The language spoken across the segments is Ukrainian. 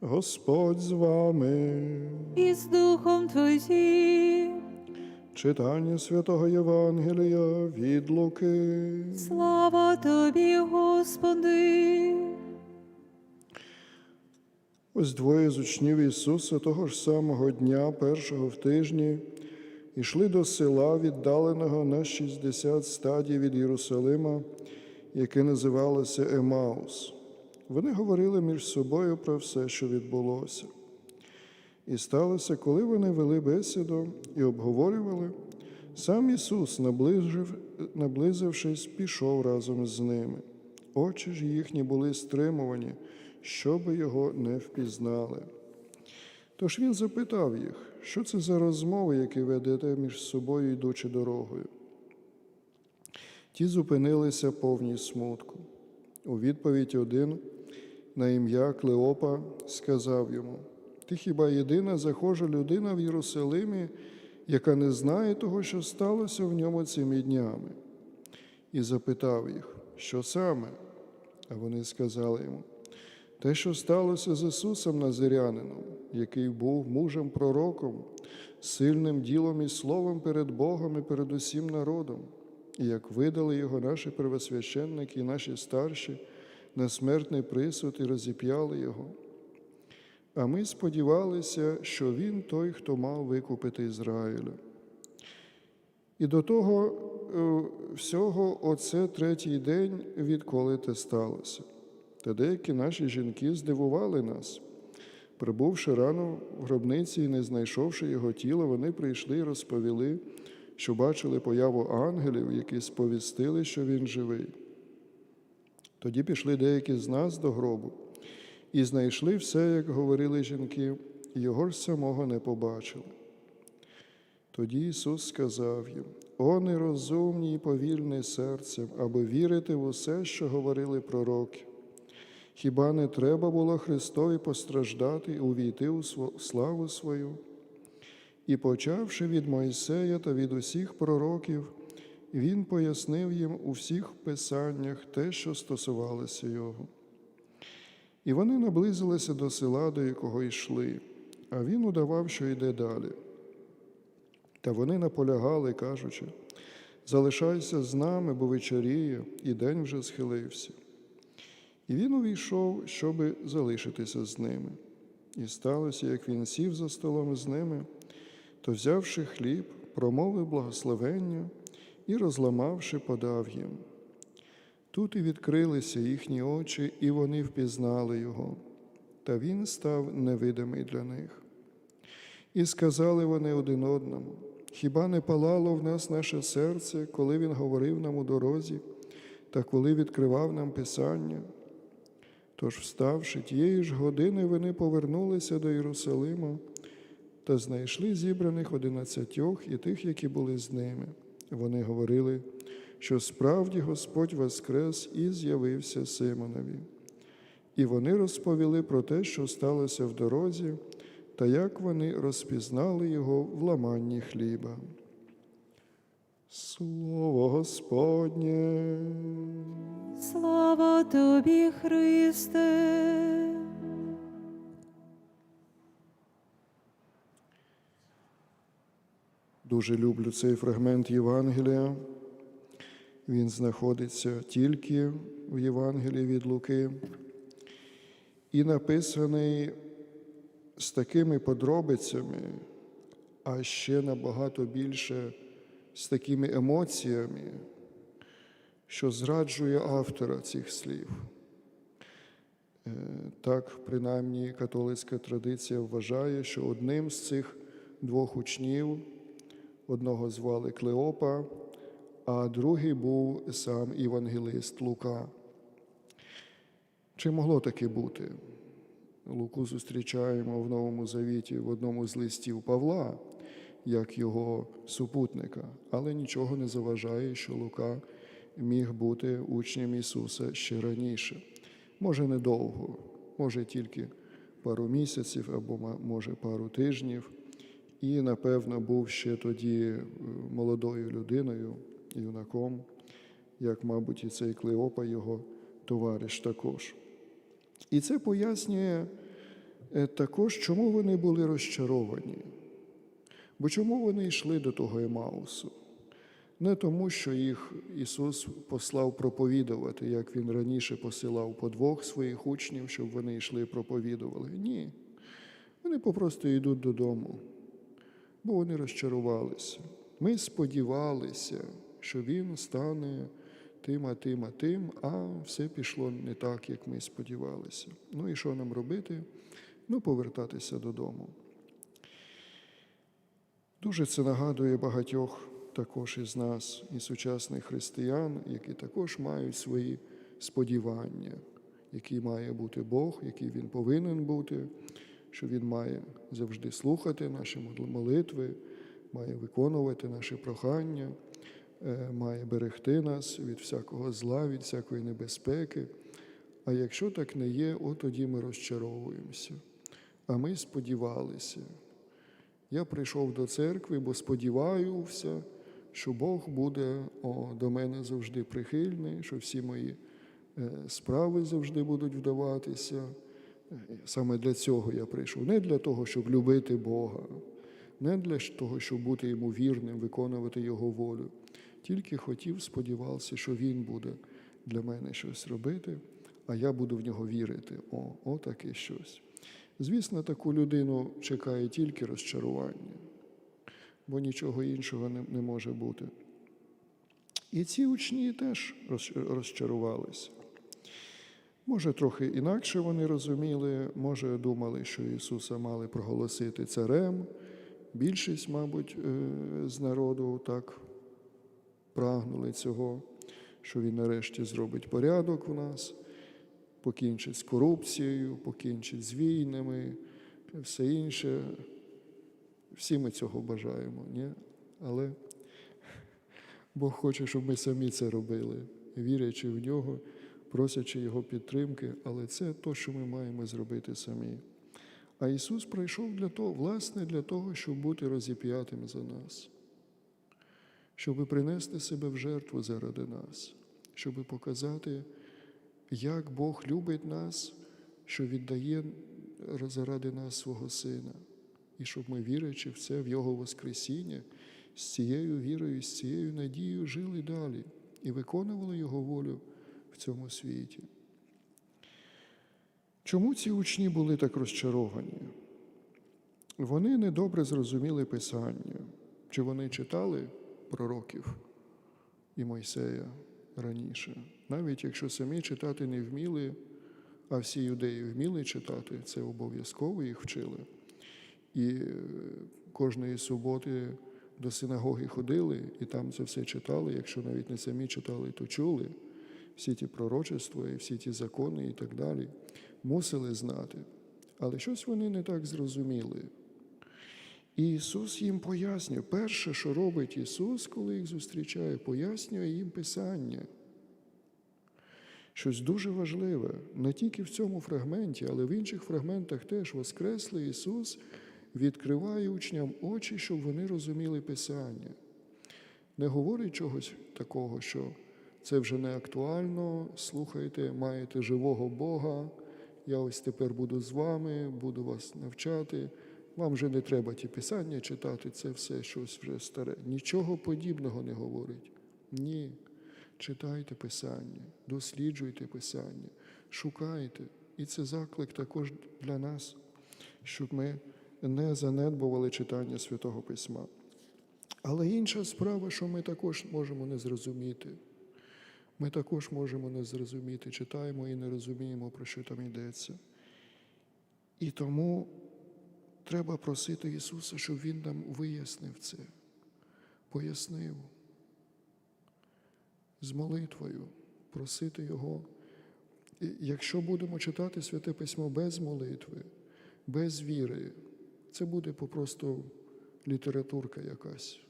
Господь з вами. і з Духом Твоїм. Читання святого Євангелія від Луки. Слава Тобі, Господи. Ось двоє з учнів Ісуса того ж самого дня, першого в тижні, йшли до села, віддаленого на 60 стадій від Єрусалима, яке називалося Емаус. Вони говорили між собою про все, що відбулося. І сталося, коли вони вели бесіду і обговорювали, сам Ісус, наближив, наблизившись, пішов разом з ними. Очі ж їхні були стримувані, щоби його не впізнали. Тож він запитав їх, що це за розмови, які ведете між собою, йдучи дорогою. Ті зупинилися повні смутку. У відповідь один на ім'я Клеопа сказав йому: Ти хіба єдина захожа людина в Єрусалимі, яка не знає того, що сталося в ньому цими днями? І запитав їх, що саме? А вони сказали йому, те, що сталося з Ісусом Назирянином, який був мужем пророком, сильним ділом і словом перед Богом і перед усім народом, і як видали його наші первосвященники і наші старші на смертний присуд і розіп'яли його. А ми сподівалися, що він той, хто мав викупити Ізраїля. І до того е, всього оце третій день, відколи те сталося. Та деякі наші жінки здивували нас. Прибувши рано в гробниці і не знайшовши його тіла, вони прийшли і розповіли, що бачили появу ангелів, які сповістили, що він живий. Тоді пішли деякі з нас до гробу і знайшли все, як говорили жінки, і його ж самого не побачили. Тоді Ісус сказав їм: О, нерозумні і повільні серцем, аби вірити в усе, що говорили пророки. Хіба не треба було Христові постраждати і увійти у славу свою? І почавши від Мойсея та від усіх пророків, він пояснив їм у всіх писаннях те, що стосувалося його. І вони наблизилися до села, до якого йшли, а він удавав, що йде далі. Та вони наполягали, кажучи, залишайся з нами, бо вечоріє, і день вже схилився. І він увійшов, щоби залишитися з ними. І сталося, як він сів за столом з ними, то, взявши хліб, промовив благословення і, розламавши, подав їм. Тут і відкрилися їхні очі, і вони впізнали його, та він став невидимий для них. І сказали вони один одному: хіба не палало в нас наше серце, коли він говорив нам у дорозі, та коли відкривав нам Писання? Тож, вставши тієї ж години, вони повернулися до Єрусалима та знайшли зібраних одинадцятьох і тих, які були з ними. Вони говорили, що справді Господь воскрес і з'явився Симонові. І вони розповіли про те, що сталося в дорозі, та як вони розпізнали його в ламанні хліба. Слово Господнє. Слава Тобі, Христе. Дуже люблю цей фрагмент Євангелія. Він знаходиться тільки в Євангелії від Луки і написаний з такими подробицями, а ще набагато більше з такими емоціями, що зраджує автора цих слів. Е, Так, принаймні, католицька традиція вважає, що одним з цих двох учнів одного звали Клеопа, а другий був сам Євангелист Лука. Чи могло таке бути? Луку зустрічаємо в Новому Завіті в одному з листів Павла, як його супутника, але нічого не заважає, що Лука міг бути учнем Ісуса ще раніше. Може, недовго, може тільки пару місяців або може пару тижнів. І, напевно, був ще тоді е, молодою людиною, юнаком, як, мабуть, і цей Клеопа, його товариш також. І це пояснює Е, Також чому вони були розчаровані? Бо чому вони йшли до того Емаусу? Не тому, що їх Ісус послав проповідувати, як Він раніше посилав по двох своїх учнів, щоб вони йшли проповідували. Ні. Вони попросту йдуть додому, бо вони розчарувалися. Ми сподівалися, що Він стане тим, а тим, а тим, а все пішло не так, як ми сподівалися. Ну і що нам робити? Ну, повертатися додому. Дуже це нагадує багатьох також із нас, і сучасних християн, які також мають свої сподівання, який має бути Бог, який він повинен бути, що Він має завжди слухати наші молитви, має виконувати наші прохання, е, має берегти нас від всякого зла, від всякої небезпеки. А якщо так не є, от тоді ми розчаровуємося. А ми сподівалися. Я прийшов до церкви, бо сподіваюся, що Бог буде о, до мене завжди прихильний, що всі мої е, справи завжди будуть вдаватися. Саме для цього я прийшов. Не для того, щоб любити Бога, не для того, щоб бути йому вірним, виконувати Його волю. Тільки хотів, сподівався, що Він буде для мене щось робити, а я буду в нього вірити. О, отаке щось. Звісно, таку людину чекає тільки розчарування, бо нічого іншого не, не може бути. І ці учні теж розч- розчарувалися. Може, трохи інакше вони розуміли, може, думали, що Ісуса мали проголосити царем. Більшість, мабуть, е, з народу так прагнули цього, що Він нарешті зробить порядок в нас покінчить з корупцією, покінчить з війнами, все інше. Всі ми цього бажаємо, ні? але Бог хоче, щоб ми самі це робили, вірячи в нього, просячи Його підтримки, але це то, що ми маємо зробити самі. А Ісус прийшов для того, власне, для того, щоб бути розіп'ятим за нас, щоб принести себе в жертву заради нас, щоб показати як Бог любить нас, що віддає заради нас свого Сина, і щоб ми, вірячи в це, в Його Воскресіння, з цією вірою, з цією надією жили далі і виконували Його волю в цьому світі. Чому ці учні були так розчаровані? Вони недобре зрозуміли Писання, чи вони читали пророків і Мойсея раніше. Навіть якщо самі читати не вміли, а всі юдеї вміли читати, це обов'язково їх вчили. І е, кожної суботи до синагоги ходили і там це все читали. Якщо навіть не самі читали, то чули всі ті пророчества, і всі ті закони і так далі. Мусили знати. Але щось вони не так зрозуміли. І Ісус їм пояснює, перше, що робить Ісус, коли їх зустрічає, пояснює їм Писання. Щось дуже важливе, не тільки в цьому фрагменті, але в інших фрагментах теж Воскреслий Ісус відкриває учням очі, щоб вони розуміли Писання. Не говорить чогось такого, що це вже не актуально, слухайте, маєте живого Бога, я ось тепер буду з вами, буду вас навчати. Вам вже не треба ті писання читати, це все щось вже старе. Нічого подібного не говорить. Ні. Читайте Писання, досліджуйте Писання, шукайте. І це заклик також для нас, щоб ми не занедбували читання Святого Письма. Але інша справа, що ми також можемо не зрозуміти. Ми також можемо не зрозуміти, читаємо і не розуміємо, про що там йдеться. І тому треба просити Ісуса, щоб Він нам вияснив це, пояснив з молитвою, просити Його. І Якщо будемо читати Святе Письмо без молитви, без віри, це буде попросту літературка якась,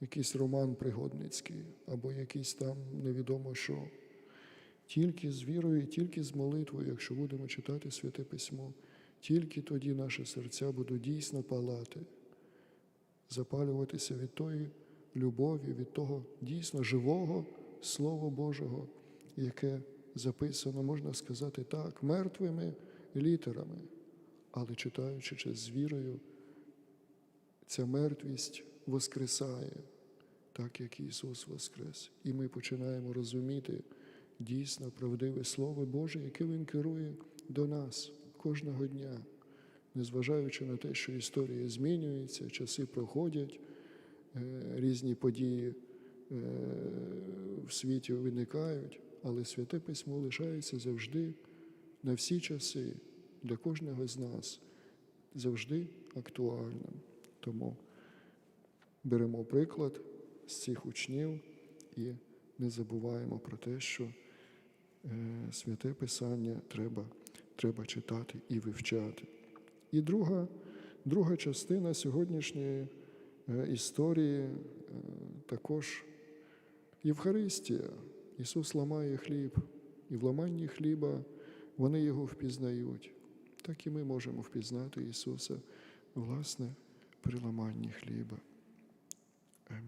якийсь роман пригодницький, або якийсь там невідомо що. Тільки з вірою, тільки з молитвою, якщо будемо читати Святе Письмо, тільки тоді наші серця будуть дійсно палати, запалюватися від тої любові, від того дійсно живого Слова Божого, яке записано, можна сказати так, мертвими літерами, але читаючи чи з вірою, ця мертвість воскресає, так як Ісус Воскрес. І ми починаємо розуміти дійсно правдиве Слово Боже, яке Він керує до нас кожного дня, незважаючи на те, що історія змінюється, часи проходять, е, різні події е, в світі виникають, але святе письмо лишається завжди на всі часи для кожного з нас завжди актуальним. Тому беремо приклад з цих учнів і не забуваємо про те, що е, святе Писання треба, треба читати і вивчати. І друга, друга частина сьогоднішньої е, історії е, також Євхаристія. Ісус ламає хліб, і в ламанні хліба вони його впізнають. Так і ми можемо впізнати Ісуса, власне, при ламанні хліба. I mean,